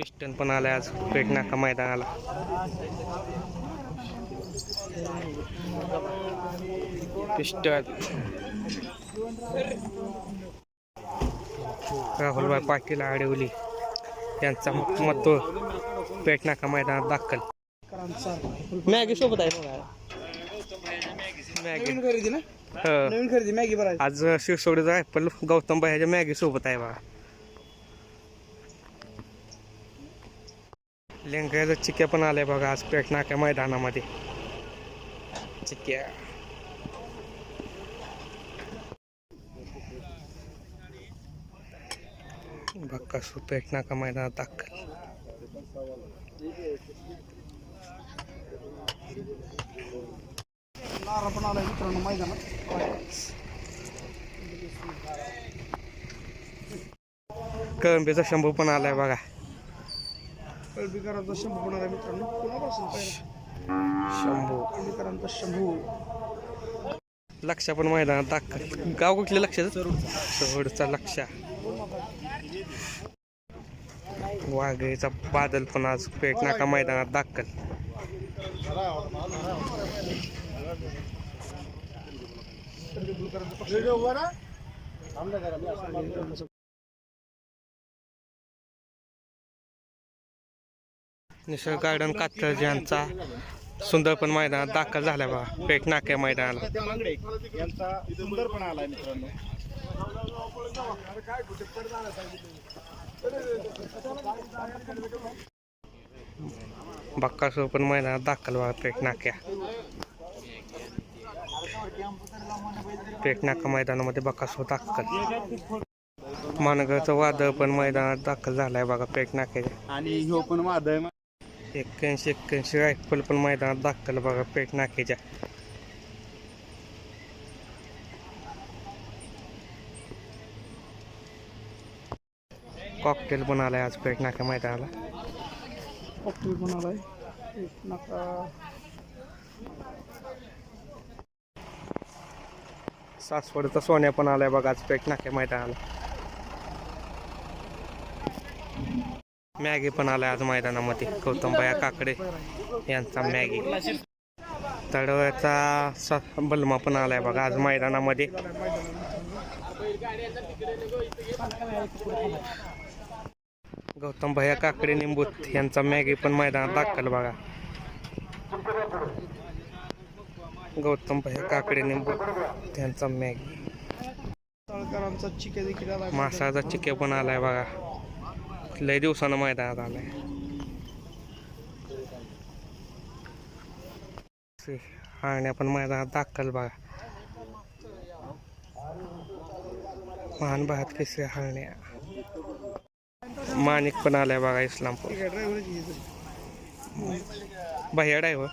Piston पण आलाय आज पेट नाका मैदानाला. पिस्टन. राहुलभाई पाटील आडिवली. यांचा मतो पेट नाका मैदानात दाखल. मॅगी सोबत आहे बघा. मॅगी. नवीन खरेदी ना? हो. नवीन खरेदी मॅगी बरं आज शिवसोडीचा ॲपल गौतम ह्याच्या मॅगी सोबत आहे बा लेंगाचा चिक्या पण आलाय बघा आज पेट नाक्या मैदानामध्ये. चिक्या. बक्कासू पेट नाका मैदानात दाखल. मैदानात. कळंबीचा शंभू पण आलाय बघा. कळबीकरांचा शंभू पण आलाय मित्रांनो? कोणापासून पहिला? शंभू. कळबीकरांचा शंभू. लक्ष पण मैदानात दाखल गाव कुठले लक्ष सोडचा लक्ष. वाघेचा बादल पण आज पेट नाका मैदानात दाखल. निसर्ग गार्डन कात्रज यांचा सुंदर पण मैदानात दाखल झाला बा. पेट नाक्या मैदानाला. बक्कासूर पण मैदानात दाखल बा पेट नाक्या. पेट नाका मैदानामध्ये बक्कासूर दाखल. मानगरचं वादळ पण मैदानात दाखल झालाय बघा पेट नाक्याच्या आणि ह्यो पण वादळ एक्क्याऐंशी एक्क्याऐंशी रायफल पण मैदानात दाखल बघा पेट नाक्याच्या कॉकटेल पण आलाय आज पेट नाका मैदानाला कॉकटेल पण आलाय एक नका सासवडचा सोन्या पण आलाय बघा आज पेट नाक्या मैदानाला मॅगी पण आलाय आज मैदानामध्ये. गौतमबाया काकडे यांचा मॅगी. तडव्याचा बलमा पण आलाय बघा आज मैदानामध्ये. गौतम भैया काकडे निंबूत यांचा मॅगी पण मैदानात दाखल बघा. गौतम भैया काकडे निंबूत त्यांचा मॅगी. मासाचा चिके पण आलाय बघा. लय दिवसानं मैदानात आलाय. आणि पण मैदानात दाखल बघा. महान भात कसे हाण्या माणिक पण आलाय बघा इस्लामपूर. भैया ड्रायव्हर?